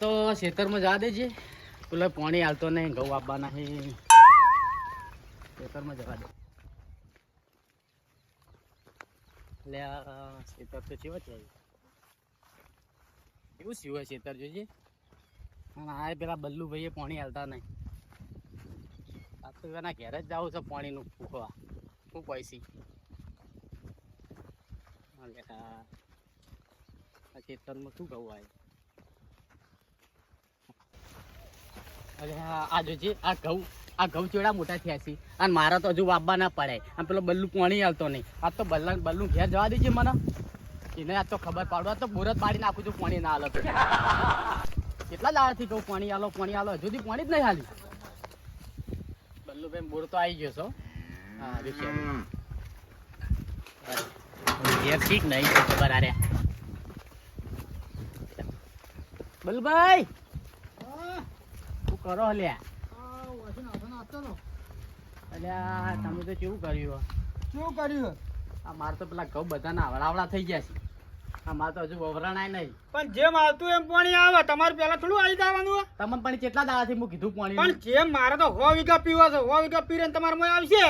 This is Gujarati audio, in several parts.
તો ખેતરમાં જવા દેજે. પેલો પાણી હાલતો નહીં, ઘઉં આપવાના છે. ખેતરમાં જવા દે. એટલે ખેતર તો કેવો છે? એવું સીવે ખેતર જોઈએ અને આ પેલા બલ્લુભાઈએ પાણી હાલતા નહીં. આ તો એના ઘેર જ જવું છે પાણીનું ફૂંકવા શું પૈસી ખેતરમાં શું ઘઉં આવે આ આ જોજે આ ઘઉં આ ઘઉં ચેડા મોટા થયા છે. અને મારા તો હજુ વાપવા ના પડે. અને પેલો બલ્લુ પાણી આવતો નહીં. આ તો બલ્લા બલ્લુ ઘેર જવા દેજે મને. એને આ તો ખબર પાડવા તો બોરત પાડી નાખું છું પાણી ના હાલો કેટલા દાડાથી કહું પાણી આલો પાણી આલો હજુ સુધી પાણી જ નહીં હાલી. બલ્લુભાઈ બોર તો આવી ગયો છો. હા ઘેર ઠીક નહીં ખબર આ રહ્યા બલ્લુભાઈ કરો લ્યા અલ્યા તમે તો કેવું કર્યું? શું કર્યું? આ મારે તો પેલા ઘઉં બધાના આવડાવડા થઈ ગયા છે. આ મારે તો હજુ વવરાણાય નહીં. પણ જેમ આવતું એમ પાણી આવે. તમારે પેલા થોડું આવી જવાનું? તમને પણ કેટલા દાડાથી હું કીધું પાણી પણ જેમ મારે તો હો વીઘા પીવા છે હો વીઘા પીરે તમારે મોય આવશે.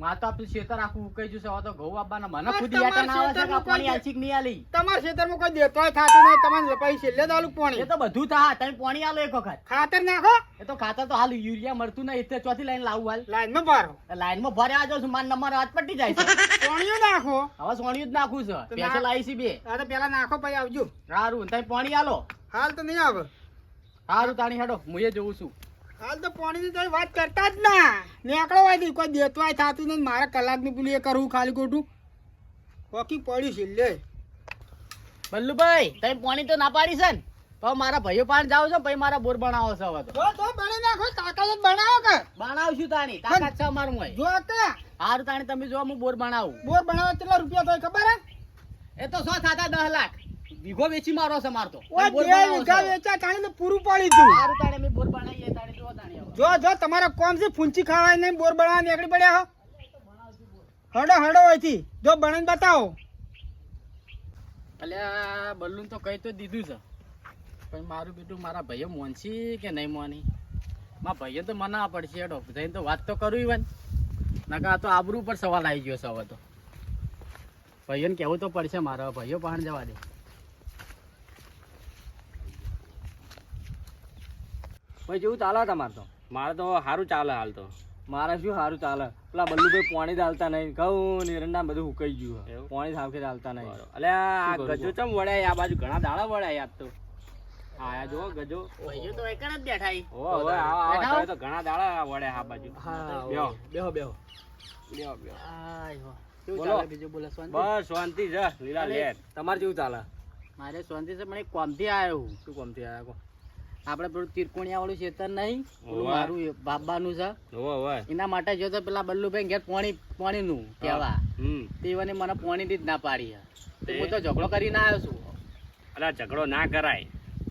મારે તો ખેતર આખું ઉકાઈ જશે હવે તો ઘઉં આપવાના મને પણ ખુદ ના આવે છે કે પાણી આલસી નહીં આલી. તમારા ખેતરમાં કોઈ દેતોય થાતું નહીં તમારે પછી છેલ્લે દાલું એ તો બધું થા તમે પાણી આલો એક વખત. ખાતર નાખો. એ તો ખાતર તો હાલ યુરિયા મળતું નહીં એટલે ચોથી લાઈન લાવું હાલ. લાઈનમાં ભરો. લાઈનમાં છું માર નંબર હાથ પટી જાય છે. નાખો. હવે સોણિયું જ નાખું છે. પેસે લાવી છે બે. તો પેલા નાખો પછી આવજો. સારું તમે પાણી આલો. હાલ તો નહીં આવે. સારું તાણી હેડો હું એ જોઉં છું. હાલ તો પાણીની તો વાત કરતા જ ના. નીકળો હોય નહીં કોઈ દેતવાય થાતું નહીં મારે કલાકની પેલું એ કરવું ખાલી ખોટું હોકી પડ્યું છેલ્લે બલ્લુભાઈ તમે પાણી તો ના પાડી છે ને? તો મારા ભાઈઓ પાણી જાવ છો પછી મારા બોર બનાવો છે હવે તો. તો બની નાખો તાકાત બનાવો કે. બનાવશું તાણી તાકાત છે અમારું હોય જો કે. સારું તાણી તમે જો હું બોર બનાવું. બોર બનાવો કેટલા રૂપિયા થાય ખબર હે? એ તો સો થતા દસ લાખ. વીઘો વેચી મારો છે મારતો બોર બે વીઘા વેચા તાણી પૂરું પડી તું સારું તાણે મેં બોર બનાવીએ. જો જો, તમારા કોમ છે, ફૂંચી ખાવાય નહીં, બોર બળવા નીકળી પડ્યા હો. હડો હડો હોયથી જો બનાવીને બતાવો. અલ્યા, બલ્લુન તો કહી તો દીધું છે. પણ મારું બેટું, મારા ભાઈઓ મોનસી કે નહીં મોની? મારા ભાઈઓ તો મના પડશે, હેડો. જઈને તો વાત તો કરવી હોય ને. નકા તો આબરૂ પર સવાલ આવી ગયો છે હવે તો. ભાઈઓને કહેવું તો પડશે મારા. ભાઈઓ પહાણ જવા દે. ભાઈ, જેવું ચાલે તમારે તો. મારે તો સારું ચાલે હાલ તો. મારે શું સારું ચાલે? પેલા બલ્લુભાઈ પાણી ડાલતા નહીં. ઘઉં નિરંડા બધું સુકાઈ ગયું પોણી સાવખે ડાલતા નહીં. અલે આ ગજો ચમ વળ્યા આ બાજુ ઘણા દાડા વળ્યા યાદ તો. આયા જો ગજો. ભાઈઓ તો એકણ જ બેઠા ઈ. હવે આવો, આવો, બેઠા હો? તમે તો ઘણા દાડા વળ્યા આ બાજુ. બેહો. બેહો બેહો. કેવું બોલો. ચાલે બીજું? બોલો શાંતિ? બસ શાંતિ છે. લીલા લેર તમારે જેવું ચાલે? મારે શાંતિ છે પણ એક કોમથી આવ્યો હું. શું કોમથી આવ્યો કો? આપણે પેલું તિરકોણિયા વાળું ખેતર નહીં પેલું મારું બાબાનું છે. એના માટે જો તો પેલા બલ્લુભાઈ ઘેર પોણી પાણીનું કહેવા. હમ. તેઓને મને પાણીની જ ના પાડી. તો તે? હું તો ઝઘડો કરીને આવ્યો છું. અલા ઝઘડો ના કરાય.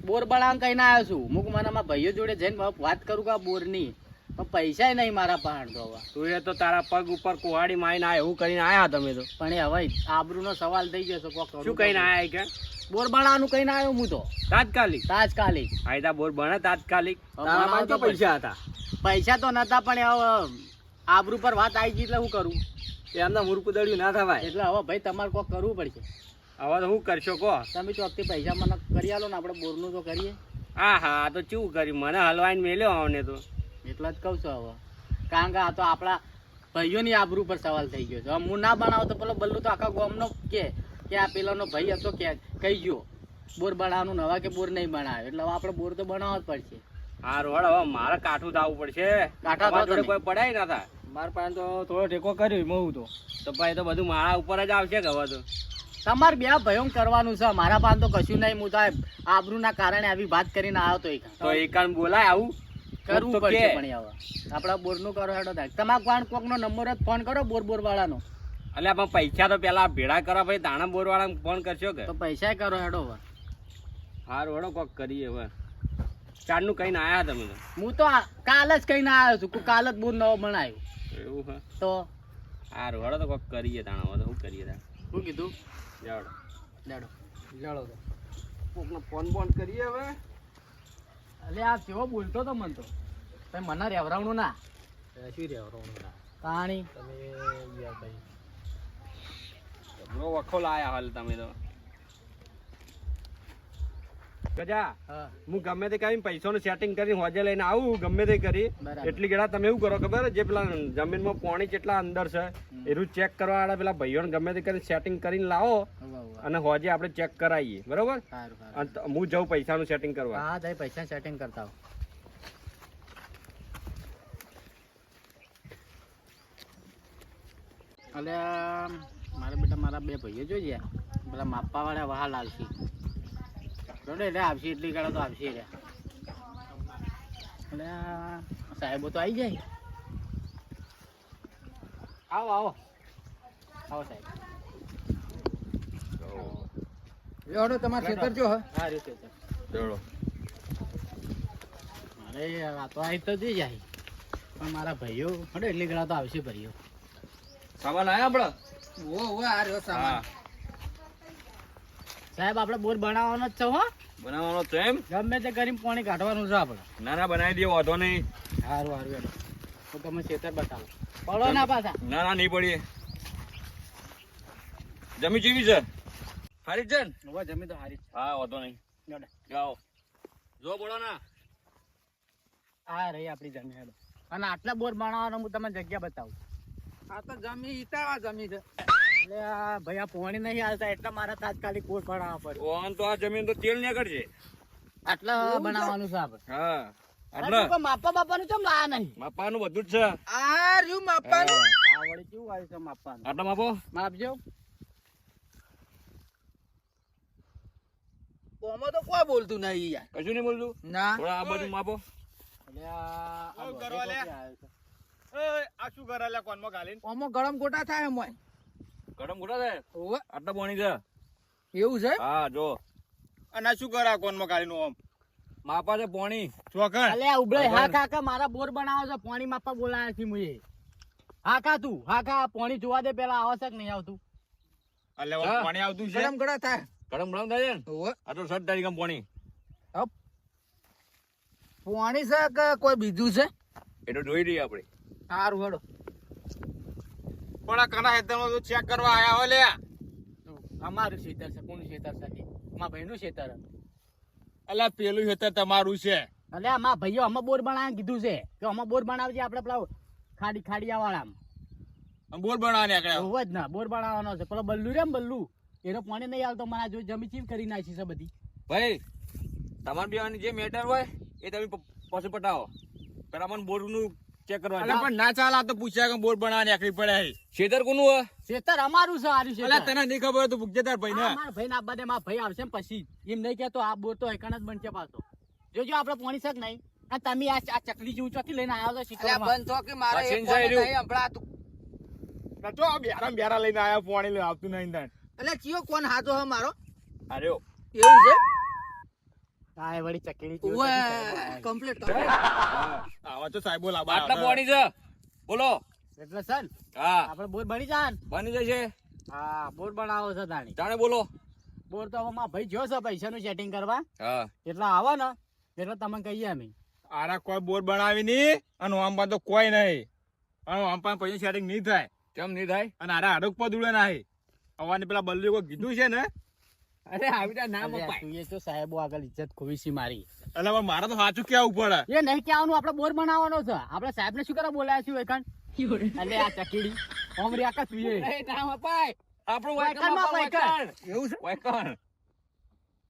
બોર બનાવવા કહીને આવ્યો છું. મુક મને મારા ભાઈઓ જોડે જઈને વાત કરું કે બોર બોરની. પણ પૈસા નહીં મારા પાસે તો હવે. તું એ તો તારા પગ ઉપર કુહાડી મારીને આવ્યા એવું કરીને આયા તમે તો. પણ એ હવે આબરૂનો સવાલ થઈ ગયો છે કોક કરું શું કહીને. આયા કે બોર કઈ ના આવ્યો હું તો. તાત્કાલિક. તાત્કાલિક. આયદા બોરબાણા તાત્કાલિક. તારા તો પૈસા હતા. પૈસા તો નતા પણ હવે આબરૂ પર વાત આવી ગઈ એટલે હું કરું. એમના મૂર્ખું દળ્યું ના થવાય. એટલે હવે ભાઈ તમારે કોક કરવું પડશે. હવે તો હું કરશો કહો. તમે ચોકથી પૈસા મને કરી આલો ને આપણે બોરનું તો કરીએ. હા હા તો ચેવું કર્યું મને હલવાઈને મેલ્યો આવને તો. એટલે જ કહું છું હવે. કારણ કે આ તો આપણા ભાઈઓની આબરૂ પર સવાલ થઈ ગયો છે. હું ના બનાવું તો પેલો બલ્લુ તો આખા ગામનો કે કે આ પેલાનો ભાઈ હતો કે કહી ગયો બોર બનાવવાનું નવા કે બોર નહીં બનાવે. એટલે હવે આપણે બોર તો બનાવવો જ પડશે. હા રોડ હવે મારે કાઠું દાવું પડશે. કાઠા તમારા જોડે કોઈ પડાય ના હતા મારા પાસે તો થોડો ટેકો કર્યો મહુ તો. તો ભાઈ તો બધું મારા ઉપર જ આવશે હવે તો? તમારે બે ભયો કરવાનું છે. મારા પાસે તો કશું નહીં. હું તો આબરૂ આબરૂના કારણે આવી વાત કરીને આવ્યો તો એક તો એકાન બોલાય આવું. કરવું પડશે પણ હવે. આપણા બોરનું કરો હેડો થાય તમારા કોણ કોકનો નંબર જ ફોન કરો બોર બોર વાળાનો એટલે પણ પૈસા તો પેલા ભેડા કરો ભાઈ દાણા બોરવાળા ફોન કરશો કે? તો પૈસા કરો હેડો હવે. હારું હેડો કોક કરીએ હવે. ચારનું કહીને આયા તમે તો. હું તો કાલ જ કહીને આવ્યો છું કે કાલ જ બોર નવો બનાવ્યો એવું હા? તો? હારું હેડો તો કોક કરીએ તાણા હવે તો શું કરીએ તાણ શું કીધું? જાડો. લેડો જાડો તો. કોકનો ફોન બોન કરીએ હવે. અલે આ કેવો બોલતો તો મન તો. ભાઈ મને રેવરાવણું ના? શું રેવરાવણું ના? પાણી તમે યાર ભાઈ. બહુ વખો લાયા હાલ તમે તો. ગજા હું. ગમે તે કરીને પૈસાનું સેટિંગ કરી હોજે લઈને આવું ગમે તે કરી. એટલી ગેડા તમે એવું કરો ખબર? જે પેલા જમીનમાં પાણી કેટલા અંદર છે એનું ચેક કરવા વાળા પેલા ભાઈઓ ગમે તે કરી સેટિંગ કરીને લાવો. અને હોજે આપણે ચેક કરાવીએ. બરોબર? હું જઉં પૈસા નું સેટિંગ કરવા. હા તારી પૈસા સેટિંગ કરતા હો અલે મારા બેટા મારા બે ભાઈઓ જોઈએ પેલા માપા વાળા વહાલ આવશે બરોબર? એટલે આવશે એટલી ગાળો તો આવશે રે. એટલે સાહેબો તો આવી જાય. આવો આવો. આવો સાહેબ. એવડો તમારે ખેતર જો હા. રીતે છે જોડો. અરે આ તો આવી તો જઈ જાય. પણ મારા ભાઈઓ હડે એટલી ગળા તો આવશે ભાઈઓ સામાન આવ્યા આપડે ઓ ઓ આ રહ્યો સામાન. સાહેબ આપણે બોર બનાવવાનો જ છે હો. બનાવવાનો છે એમ? ગમે તે કરીને પાણી કાઢવાનું છે આપણે. ના ના બનાવી દે વાંધો નહીં. સારું સારું હેડો તો તમે ખેતર બતાવો. પડો ના પાછા. ના ના નહીં પડીએ. જમી જેવી છે? હારી છે ને? હવે જમી તો હારી હા વાંધો નહીં. જાઓ. જો બોલો ના. આ રહી આપણી જમી હેડો. અને આટલા બોર બનાવવાનો હું તમને જગ્યા બતાવું. આ તો જમી ઈટાવા જમી છે. એટલે આ ભાઈ આ પાણી નહીં આવતા એટલે મારે તાત્કાલિક બોર બનાવવા પડે. ઓન તો આ જમીન તો તેલ નીકળશે આટલા બનાવવાનું છે આપણે. હા. આટલા. કોઈ બાપાનું ચમ લાયા નહીં. માપાનું બધું જ છે. આ રહ્યું માપવાનું આ કેવું આવ્યું છે માપવાનું આટલા માપો? માપજો. ઓમાં તો કોઈ બોલતું નહીં યાર. કશું નહીં બોલતું? ના. થોડા આ બાજુ માપો. એટલે આ આ શું કરવા લે? ક્યાંથી આવ્યું છે? ગરમ ગોટા થાય એમાં ગરમ ગોટા થાય? ઓવે આટલા પાણી છે? એવું છે? હા જો. અને શું કરા કોનમાં કાઢીને ઓમ માપા છે પાણી. ચોકણ. અલ્યા ઉભરે હા કાકા મારા બોર બનાવો છે. પાણી માપા બોલાયા છે મુએ. હા કા તું? હા કા પાણી જોવા દે પેલા આવશે કે નહીં આવતું? એટલે પાણી આવતું છે? ગરમ ગોટા થાય. ગરમ ગરમ થાય ને? ઓવે આ તો સટ તારીખ પાણી. પાણી છે કે કોઈ બીજું છે? એ તો જોઈ રહીએ આપણે. સારું હેડો. પણ આ કના હેતરમાં તો ચેક કરવા આયા હો લે. અમારું ખેતર છે કોનું ખેતર છે? મારા ભાઈનું ખેતર એટલે પેલું ખેતર તમારું છે. અલ્યા મા ભાઈઓ અમે બોર બનાવ્યા કીધું છે કે અમે બોર બનાવજે આપણે પેલા ખાડી ખાડિયા વાળા બોર બનાવવાની આગળ હોવ જ ના બોર બનાવવાનો છે. પેલો બલ્લુ રે ને બલ્લુ એનો પાણી નહીં આવતો મને જો જમી ચીમ કરી નાખી છે બધી. ભાઈ તમારે બેવાની જે મેટર હોય એ તમે પછી પટાવો. પેલા મને બોરનું ચેક કરવા એટલે પણ ના ચાલે આ તો પૂછ્યા કે બોર બનાવવા નીકળી પડ્યા ખેતર કોનું હોય? ખેતર અમારું છે આર્યું એટલે ખેતર તને નહીં ખબર તો પૂછજે ભાઈ ને મારા ભાઈ ના બધે મારા ભાઈ આવશે પછી. એમ નહીં કેતો આ બોર તો એકણ જ બનશે પાછો. જોજો આપણે પાણી શક નહીં? અને તમે આ આ ચકલી જેવું ચોથી લઈને આવ્યો છો અલ્યા બંધ થો કે મારે એક છે નહીં સંભળાતું. તો બેરા બેરા લઈને આયા પાણી લઈને આવતું નહીં. અલ્યા ચિયો કોણ હાથો હે મારો? અરે એવું છે? હા એ વળી ચકલી કમ્પ્લીટ આવા તો સાહેબો લાંબા આટલા આવતા. છે. બોલો. એટલે સન હા. આપણે બોર બની જાન. બની જશે. હા બોર બનાવો છે તાણી. જાણે બોલો. બોર તો હવે ભાઈ જો છે પૈસાનું સેટિંગ કરવા? હા. એટલે આવો ને. એટલે તમને કહીએ અમે. આરા કોઈ બોર બનાવી નહીં અને આમ તો કોઈ નહીં અને આમ પણ પૈસા સેટિંગ નહીં થાય. કેમ નહીં થાય? અને આરા હડક પર દુડે નહીં. અવાની પેલા બલ્લુ કોઈ કીધું છે ને? અરે આવી રીતે ના મપાય. એ તો સાહેબો આગળ ઇજ્જત ખોવી છે મારી. એટલે પણ મારે તો સાચું કેવું પડે? એ નહીં કહેવાનું આપણે બોર બનાવવાનો છે. આપણે સાહેબ ને શું કરવા બોલાયા છીએ એકણ અલે આ ચકીડી. ઓમરી આકા તું એ? ના મપાય. આપણો વાયકણ મપાય એવું છે? વાયકણ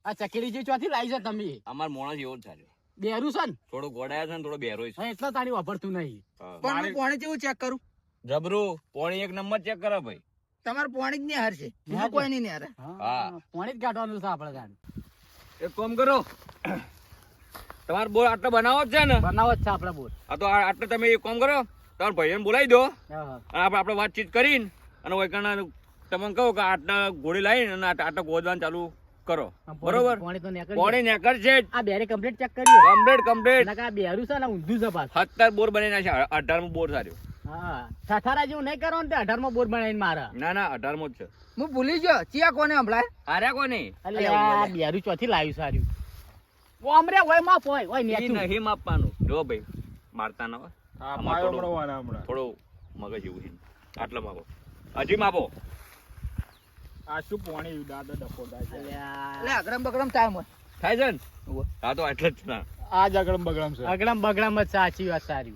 આ ચકીડી જે ચોથી લાવી છે તમે. અમાર મોણસ એવો જ થાય બેરું છે ને? થોડો ગોડાયો છે ને થોડો બેરો છે. એટલા તાણી તારી વાપરતું નહીં. પણ હું પાણી કેવું ચેક કરું? જબરું. પોણી એક નંબર ચેક કરે ભાઈ. તમારે પોણી જ નહીં હારશે કોઈ નહીં હારે. પોણી જ કાઢવાનું છે આપણે ગાડી એક કામ કરો. તમારે બોર આટલો બનાવો જ છે ને? બનાવો જ છે આપણે બોર. આ તો આટલો તમે એક કામ કરો. તમારા ભાઈને બોલાવી દો. અને આપણે આપણે વાતચીત કરીને અને વૈકણના તમે કહો કે આટલા ગોળી લાવીને અને આટલા ગોદવાનું ચાલુ કરો. બરોબર? પાણી નેકર છે આ બેરે કમ્પ્લીટ ચેક કરીએ કમ્પ્લીટ કમ્પ્લીટ આ બેરું છે ને ઊંધું છે પાછું. સત્તર બોર બની નાખ્યા. અઢારમો બોર સાર્યો. હા. સઠારા જેવું નહીં કરવાનું તે અઢારમાં બોર બનાવીને મારા. ના ના અઢારમો જ છે. હું ભૂલી ગયો. ચિયા કોને સંભળાય આર્યા કોને? એટલે આ બેરું ચોથી લાવ્યું સારું ઓમરે હોય માફ હોય હોય નેચું. નહીં માપવાનું. જો ભાઈ મારતા ન હોય. હા પાયો થોડું- હમણાં. થોડું મગજ એવું છે. આટલો માપો. હજી માપો. આ શું પોણી દાદા ડફો થાય છે. અગરમ બગરમ ટાઈમ હોય થાય છે ને? હા તો એટલે જ ના. આ જ આગળ બગડમ છે. અગડમ બગડમ જ સાચી વાત સારી.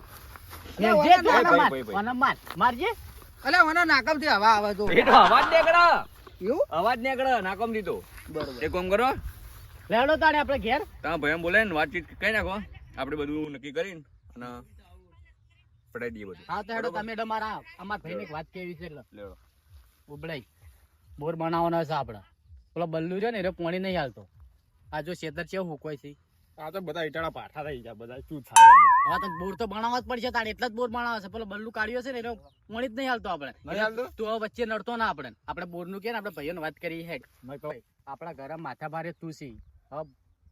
મારજે. અલે મને નાકમથી હવા આવે તો. એ તો અવાજ નીકળે. એવું? અવાજ નીકળે નાકોમ દીધો બરોબર. એક કામ કરો. લેડો તાણે આપણે ઘેર. તમે ભાઈ બોલે ને વાતચીત કઈ નાખો. આપણે બધું નક્કી કરીને અને પટાઈ દઈએ બધું. હા તો હેડો તમે હેડો મારા અમારા વાત કેવી છે એટલે. લેવો બોર બનાવવાનો છે આપણે. પેલો બલ્લુ છે ને એ પોણી નહીં હાલતો. આ જો શેતર છે હું છે આ તો બધા ઈટાળા પાઠા થઈ ગયા બધા શું થાય એમાં? તો બોર તો બનાવવા જ પડશે તારે એટલા જ બોર બનાવવા છે. પેલો બલ્લુ કાઢ્યો છે ને એનો પોણી જ નહીં હાલતો આપણે. તું વચ્ચે નડતો ના આપણે. આપણે બોરનું કે ને આપણે ભાઈઓને વાત કરી હે મેં આપણા ઘરે માથા ભારે તું સી. હવે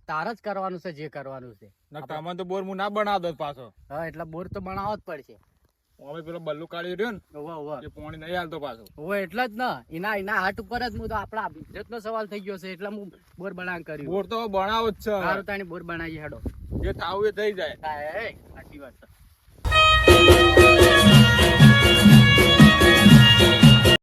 તાર જ કરવાનું છે જે કરવાનું છે. તમે તો બોર હું ના બનાવ દો પાછો. હા એટલે બોર તો બનાવવા જ પડશે. હવે પેલો બલ્લુ કાઢી રહ્યો ને ઓવે ઓવે એ પોણી નહીં હાલતો પાછો. ઓવે એટલે જ ના. એના એના હાથ ઉપર જ હું તો આપણા ઇજ્જતનો સવાલ થઈ ગયો છે એટલે હું બોર બનાવ કર્યું. બોર તો બનાવો જ છે. સારું તાણી બોર બનાવી હેડો. જે થાવું એ થઈ જાય. હા, સાચી વાત છે.